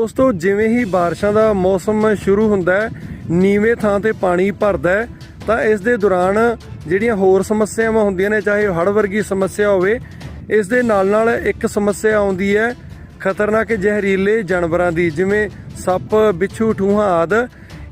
ਦੋਸਤੋ, ਜਿਵੇਂ ਹੀ ਬਾਰਿਸ਼ਾਂ ਦਾ ਮੌਸਮ ਸ਼ੁਰੂ ਹੁੰਦਾ ਹੈ, ਨੀਵੇਂ ਥਾਂ ਤੇ ਪਾਣੀ ਭਰਦਾ ਹੈ, ਤਾਂ ਇਸ ਦੇ ਦੌਰਾਨ ਜਿਹੜੀਆਂ ਹੋਰ ਸਮੱਸਿਆਵਾਂ ਹੁੰਦੀਆਂ ਨੇ, ਚਾਹੇ ਹੜ੍ਹ ਵਰਗੀ ਸਮੱਸਿਆ ਹੋਵੇ, ਇਸ ਦੇ ਨਾਲ ਨਾਲ ਇੱਕ ਸਮੱਸਿਆ ਆਉਂਦੀ ਹੈ, ਖਤਰਨਾਕ ਜ਼ਹਿਰੀਲੇ ਜਾਨਵਰਾਂ ਦੀ, ਜਿਵੇਂ ਸੱਪ, ਬਿੱਛੂ, ਠੂਹਾਂ ਆਦ।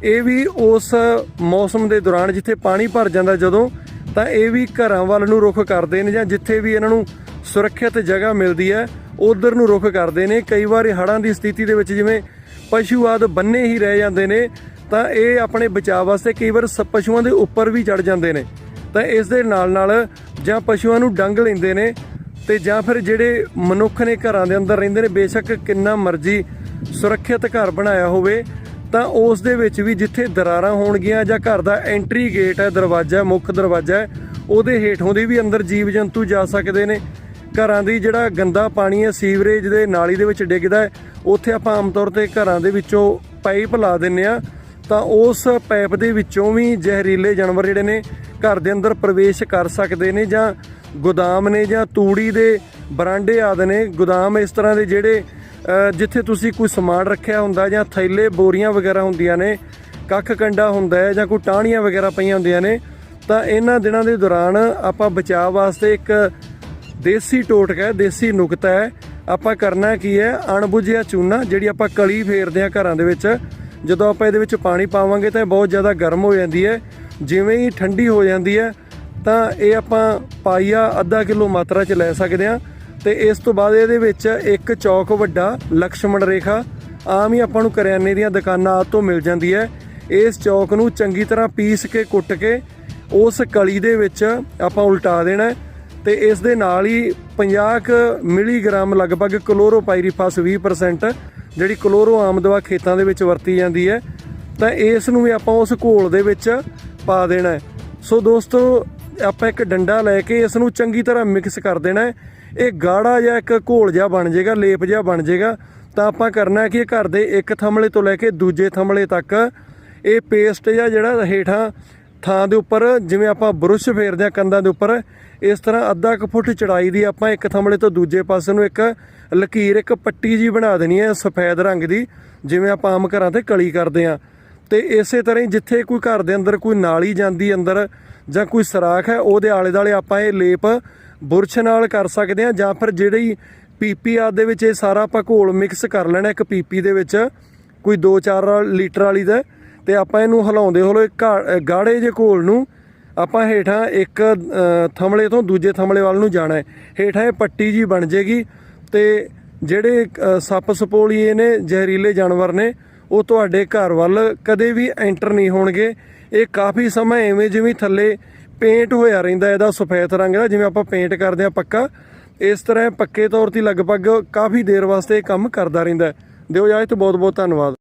ਇਹ ਵੀ ਉਸ ਮੌਸਮ ਦੇ ਦੌਰਾਨ ਜਿੱਥੇ ਪਾਣੀ ਭਰ ਜਾਂਦਾ ਜਦੋਂ, ਤਾਂ ਇਹ ਵੀ ਘਰਾਂ ਵੱਲ ਨੂੰ ਰੁਖ ਕਰਦੇ ਨੇ ਜਾਂ ਜਿੱਥੇ ਵੀ ਇਹਨਾਂ ਨੂੰ ਸੁਰੱਖਿਅਤ ਜਗ੍ਹਾ ਮਿਲਦੀ ਹੈ। ਉਧਰ ਨੂੰ ਰੁਖ ਕਰਦੇ ਨੇ। ਕਈ ਵਾਰ ਹੜ੍ਹਾਂ ਦੀ ਸਥਿਤੀ ਦੇ ਵਿੱਚ ਜਿਵੇਂ ਪਸ਼ੂ ਆਦ ਬੰਨੇ ਹੀ ਰਹਿ ਜਾਂਦੇ ਨੇ, ਤਾਂ ਇਹ ਆਪਣੇ ਬਚਾਅ ਵਾਸਤੇ ਕਈ ਵਾਰ ਸ- ਪਸ਼ੂਆਂ ਦੇ ਉੱਪਰ ਵੀ ਚੜ ਜਾਂਦੇ ਨੇ। ਤਾਂ ਇਸ ਦੇ ਨਾਲ ਨਾਲ ਜਾਂ ਪਸ਼ੂਆਂ ਨੂੰ ਡੰਗ ਲੈਂਦੇ ਨੇ ਤੇ ਜਾਂ ਫਿਰ ਜਿਹੜੇ ਮਨੁੱਖ ਨੇ ਘਰਾਂ ਦੇ ਅੰਦਰ ਰਹਿੰਦੇ ਨੇ, ਬੇਸ਼ੱਕ ਕਿੰਨਾ ਮਰਜ਼ੀ ਸੁਰੱਖਿਅਤ ਘਰ ਬਣਾਇਆ ਹੋਵੇ, ਤਾਂ ਉਸ ਦੇ ਵਿੱਚ ਵੀ ਜਿੱਥੇ ਦਰਾਰਾਂ ਹੋਣਗੀਆਂ ਜਾਂ ਘਰ ਦਾ ਐਂਟਰੀ ਗੇਟ ਹੈ, ਦਰਵਾਜ਼ਾ, ਮੁੱਖ ਦਰਵਾਜ਼ਾ ਹੈ, ਉਹਦੇ ਹੇਠੋਂ ਦੀ ਵੀ ਅੰਦਰ ਜੀਵ ਜੰਤੂ ਜਾ ਸਕਦੇ ਨੇ। ਘਰਾਂ ਦੀ ਜਿਹੜਾ ਗੰਦਾ ਪਾਣੀ ਹੈ, ਸੀਵਰੇਜ ਦੇ ਨਾਲੀ ਦੇ ਵਿੱਚ ਡਿੱਗਦਾ ਹੈ, ਉੱਥੇ ਆਪਾਂ ਆਮ ਤੌਰ ਤੇ ਘਰਾਂ ਦੇ ਵਿੱਚੋਂ ਪਾਈਪ ਲਾ ਦਿੰਨੇ ਆ ਤਾਂ ਉਸ ਪਾਈਪ ਦੇ ਵਿੱਚੋਂ ਵੀ ਜ਼ਹਿਰੀਲੇ ਜਾਨਵਰ ਜਿਹੜੇ ਨੇ ਘਰ ਦੇ ਅੰਦਰ ਪ੍ਰਵੇਸ਼ ਕਰ ਸਕਦੇ ਨੇ ਜਾਂ ਗੋਦਾਮ ਨੇ ਜਾਂ ਤੂੜੀ ਦੇ ਬਰਾਂਡੇ ਆਦ ਨੇ। ਗੋਦਾਮ ਇਸ ਤਰ੍ਹਾਂ ਦੇ ਜਿਹੜੇ ਜਿੱਥੇ ਤੁਸੀਂ ਕੋਈ ਸਮਾਨ ਰੱਖਿਆ ਹੁੰਦਾ ਜਾਂ ਥੈਲੇ, ਬੋਰੀਆਂ ਵਗੈਰਾ ਹੁੰਦੀਆਂ ਨੇ, ਕੱਖ ਕੰਡਾ ਹੁੰਦਾ ਹੈ ਜਾਂ ਕੋਈ ਟਾਹਣੀਆਂ ਵਗੈਰਾ ਪਈਆਂ ਹੁੰਦੀਆਂ ਨੇ, ਤਾਂ ਇਹਨਾਂ ਦਿਨਾਂ ਦੇ ਦੌਰਾਨ ਆਪਾਂ ਬਚਾਅ ਵਾਸਤੇ ਇੱਕ ਦੇਸੀ ਟੋਟਕਾ ਹੈ, ਦੇਸੀ ਨੁਕਤਾ ਹੈ। ਆਪਾਂ ਕਰਨਾ ਕੀ ਹੈ, ਅਣਬੁਝਿਆ ਚੂਨਾ ਜਿਹੜੀ ਆਪਾਂ ਕਲੀ ਫੇਰਦੇ ਆ ਘਰਾਂ ਦੇ ਵਿੱਚ। ਜਦੋਂ ਆਪਾਂ ਇਹਦੇ ਵਿੱਚ ਪਾਣੀ ਪਾਵਾਂਗੇ ਤਾਂ ਇਹ ਬਹੁਤ ਜ਼ਿਆਦਾ ਗਰਮ ਹੋ ਜਾਂਦੀ ਹੈ। ਜਿਵੇਂ ਹੀ ਠੰਡੀ ਹੋ ਜਾਂਦੀ ਹੈ, ਤਾਂ ਇਹ ਆਪਾਂ ਪਾਈਆ ਅੱਧਾ ਕਿਲੋ ਮਾਤਰਾ ਚ ਲੈ ਸਕਦੇ ਆ ਤੇ ਇਸ ਤੋਂ ਬਾਅਦ ਇਹਦੇ ਵਿੱਚ ਇੱਕ ਚੌਕ ਵੱਡਾ ਲਕਸ਼ਮਣ ਰੇਖਾ, ਆਮ ਹੀ ਆਪਾਂ ਨੂੰ ਕਰਿਆਨੇ ਦੀਆਂ ਦੁਕਾਨਾਂ ਆਦਿ ਤੋਂ ਮਿਲ ਜਾਂਦੀ ਹੈ। ਇਸ ਚੌਕ ਨੂੰ ਚੰਗੀ ਤਰ੍ਹਾਂ ਪੀਸ ਕੇ ਕੁੱਟ ਕੇ ਉਸ ਕਲੀ ਦੇ ਵਿੱਚ ਆਪਾਂ ਉਲਟਾ ਦੇਣਾ ਤੇ ਇਸ ਦੇ ਨਾਲ ਹੀ 50 ਕੁ ਮਿਲੀਗ੍ਰਾਮ ਲਗਭਗ ਕਲੋਰੋਪਾਇਰੀਫਾਸ 20% ਜਿਹੜੀ ਕਲੋਰੋ ਆਮ ਖੇਤਾਂ ਦੇ ਵਿੱਚ ਵਰਤੀ ਜਾਂਦੀ ਹੈ, ਤਾਂ ਇਸ ਨੂੰ ਵੀ ਆਪਾਂ ਉਸ ਘੋਲ ਦੇ ਵਿੱਚ ਪਾ ਦੇਣਾ ਹੈ। ਸੋ ਦੋਸਤੋ, ਆਪਾਂ ਇੱਕ ਡੰਡਾ ਲੈ ਕੇ ਇਸ ਨੂੰ ਚੰਗੀ ਤਰ੍ਹਾਂ ਮਿਕਸ ਕਰ ਦੇਣਾ ਹੈ। ਇਹ ਗਾੜਾ ਜਿਹਾ ਇੱਕ ਘੋਲ ਜਿਹਾ ਬਣ ਜਾਏਗਾ, ਲੇਪ ਜਿਹਾ ਬਣ ਜਾਏਗਾ, ਤਾਂ ਆਪਾਂ ਕਰਨਾ ਹੈ ਕਿ ਘਰ ਦੇ ਇੱਕ ਥੰਮਲੇ ਤੋਂ ਲੈ ਕੇ ਦੂਜੇ ਥੰਮਲੇ ਤੱਕ ਇਹ ਪੇਸਟ ਜਾਂ ਜਿਹੜਾ ਹੇਠਾਂ ਥਾਂ ਦੇ ਉੱਪਰ, ਜਿਵੇਂ ਆਪਾਂ ਬੁਰਸ਼ ਫੇਰਦੇ ਆ ਕੰਧਾਂ ਦੇ ਉੱਪਰ, ਇਸ ਤਰ੍ਹਾਂ ਅੱਧਾ ਕੁ ਫੁੱਟ ਚੜਾਈ ਦੀ ਆਪਾਂ ਇੱਕ ਥੰਮਲੇ ਤੋਂ ਦੂਜੇ ਪਾਸੇ ਨੂੰ ਇੱਕ ਲਕੀਰ, ਇੱਕ ਪੱਟੀ ਜੀ ਬਣਾ ਦੇਣੀ ਹੈ, ਸਫੈਦ ਰੰਗ ਦੀ, ਜਿਵੇਂ ਆਪਾਂ ਆਮ ਘਰਾਂ ਤੇ ਕਲੀ ਕਰਦੇ ਆ ਤੇ ਇਸੇ ਤਰ੍ਹਾਂ ਹੀ ਜਿੱਥੇ ਕੋਈ ਘਰ ਦੇ ਅੰਦਰ ਕੋਈ ਨਾਲੀ ਜਾਂਦੀ ਅੰਦਰ ਜਾਂ ਕੋਈ ਸਰਾਖ ਹੈ, ਉਹਦੇ ਆਲੇ ਦਾਲੇ ਆਪਾਂ ਇਹ ਲੇਪ ਬੁਰਸ਼ ਨਾਲ ਕਰ ਸਕਦੇ ਆ ਜਾਂ ਫਿਰ ਜਿਹੜੀ ਪੀਪੀ ਆਦ ਦੇ ਵਿੱਚ ਇਹ ਸਾਰਾ ਆਪਾਂ ਘੋਲ ਮਿਕਸ ਕਰ ਲੈਣਾ ਇੱਕ ਪੀਪੀ ਦੇ ਵਿੱਚ, ਕੋਈ 2-4 ਲੀਟਰ ਵਾਲੀ ਦਾ। ਤੇ ਆਪਾਂ ਇਹਨੂੰ ਹਿਲਾਉਂਦੇ ਹੋਲੇ ਗਾੜੇ ਜੇ ਘੋਲ ਨੂੰ, ਆਪਾਂ ਹੇਠਾਂ ਇੱਕ ਥਮਲੇ ਤੋਂ ਦੂਜੇ ਥਮਲੇ ਵੱਲ ਨੂੰ ਜਾਣਾ ਹੈ। ਹੇਠਾਂ ਇਹ ਪੱਟੀ ਜੀ ਬਣ ਜੇਗੀ ਤੇ ਜਿਹੜੇ ਸੱਪ ਸਪੋਲੀਏ ਨੇ, ਜ਼ਹਿਰੀਲੇ ਜਾਨਵਰ ਨੇ, ਉਹ ਤੁਹਾਡੇ ਘਰ ਵੱਲ ਕਦੇ ਵੀ ਐਂਟਰ ਨਹੀਂ ਹੋਣਗੇ। ਇਹ ਕਾਫੀ ਸਮਾਂ ਐਵੇਂ ਜਿਵੇਂ ਥੱਲੇ ਪੇਂਟ ਹੋਇਆ ਰਹਿੰਦਾ ਇਹਦਾ ਸਫੈਦ ਰੰਗ ਦਾ, ਜਿਵੇਂ ਆਪਾਂ ਪੇਂਟ ਕਰਦੇ ਆ ਪੱਕਾ। ਇਸ ਤਰ੍ਹਾਂ ਪੱਕੇ ਤੌਰ ਤੇ ਲਗਭਗ ਕਾਫੀ ਦੇਰ ਵਾਸਤੇ ਇਹ ਕੰਮ ਕਰਦਾ ਰਹਿੰਦਾ ਹੈ। ਦਿਓ ਇਜਾਜ਼ਤ ਬਹੁਤ ਬਹੁਤ ਧੰਨਵਾਦ।